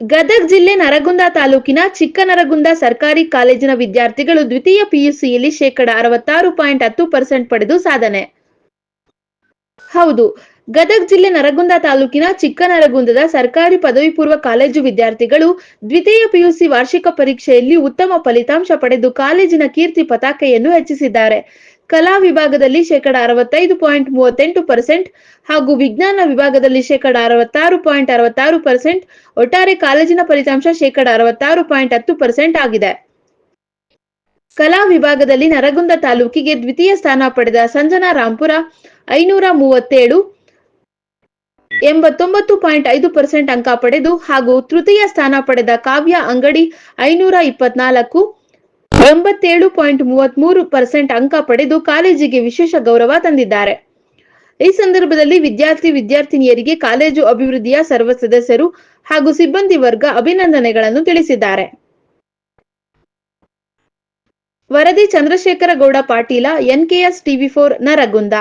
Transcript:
ಗದಗ ಜಿಲ್ಲೆ ನರಗುಂದ ತಾಲೂಕಿನ ಚಿಕ್ಕನರಗುಂದ ಸರ್ಕಾರಿ ಕಾಲೇಜಿನ ವಿದ್ಯಾರ್ಥಿಗಳು ದ್ವಿತೀಯ ಪಿಯುಸಿಯಲ್ಲಿ ಶೇಕಡ ಅರವತ್ತಾರು ಪಾಯಿಂಟ್ ಹತ್ತು ಪರ್ಸೆಂಟ್ ಪಡೆದು ಸಾಧನೆ. ಹೌದು, ಗದಗ ಜಿಲ್ಲೆ ನರಗುಂದ ತಾಲೂಕಿನ ಚಿಕ್ಕನರಗುಂದದ ಸರ್ಕಾರಿ ಪದವಿ ಪೂರ್ವ ಕಾಲೇಜು ವಿದ್ಯಾರ್ಥಿಗಳು ದ್ವಿತೀಯ ಪಿಯುಸಿ ವಾರ್ಷಿಕ ಪರೀಕ್ಷೆಯಲ್ಲಿ ಉತ್ತಮ ಫಲಿತಾಂಶ ಪಡೆದು ಕಾಲೇಜಿನ ಕೀರ್ತಿ ಪತಾಕೆಯನ್ನು ಹೆಚ್ಚಿಸಿದ್ದಾರೆ. ಕಲಾ ವಿಭಾಗದಲ್ಲಿ ಶೇಕಡ ಅರವತ್ತೈದು ಪಾಯಿಂಟ್ ಮೂವತ್ತೆಂಟು ಪರ್ಸೆಂಟ್ ಹಾಗೂ ವಿಜ್ಞಾನ ವಿಭಾಗದಲ್ಲಿ ಶೇಕಡ ಅರವತ್ತಾರು ಪಾಯಿಂಟ್ ಅರವತ್ತಾರು ಪರ್ಸೆಂಟ್, ಒಟ್ಟಾರೆ ಕಾಲೇಜಿನ ಫಲಿತಾಂಶ ಶೇಕಡ ಅರವತ್ತಾರು ಪಾಯಿಂಟ್ ಹತ್ತು ಪರ್ಸೆಂಟ್ ಆಗಿದೆ. ಕಲಾ ವಿಭಾಗದಲ್ಲಿ ನರಗುಂದ ತಾಲೂಕಿಗೆ ದ್ವಿತೀಯ ಸ್ಥಾನ ಪಡೆದ ಸಂಜನಾ ರಾಂಪುರ ಐನೂರ ಮೂವತ್ತೇಳು ಎಂಬತ್ತೊಂಬತ್ತು ಪಾಯಿಂಟ್ ಐದು ಪರ್ಸೆಂಟ್ ಅಂಕ ಪಡೆದು ಹಾಗೂ ತೃತೀಯ ಸ್ಥಾನ ಪಡೆದ ಕಾವ್ಯ ಅಂಗಡಿ ಐನೂರ ಇಪ್ಪತ್ನಾಲ್ಕು ಎಂಬತ್ತೇಳು ಪಾಯಿಂಟ್ ಮೂವತ್ಮೂರು ಪರ್ಸೆಂಟ್ ಅಂಕ ಪಡೆದು ಕಾಲೇಜಿಗೆ ವಿಶೇಷ ಗೌರವ ತಂದಿದ್ದಾರೆ. ಈ ಸಂದರ್ಭದಲ್ಲಿ ವಿದ್ಯಾರ್ಥಿ ವಿದ್ಯಾರ್ಥಿನಿಯರಿಗೆ ಕಾಲೇಜು ಅಭಿವೃದ್ಧಿಯ ಸರ್ವ ಸದಸ್ಯರು ಹಾಗೂ ಸಿಬ್ಬಂದಿ ವರ್ಗ ಅಭಿನಂದನೆಗಳನ್ನು ತಿಳಿಸಿದ್ದಾರೆ. ವರದಿ Chandrashekhara Gowda Patil NKS TV four Nargund.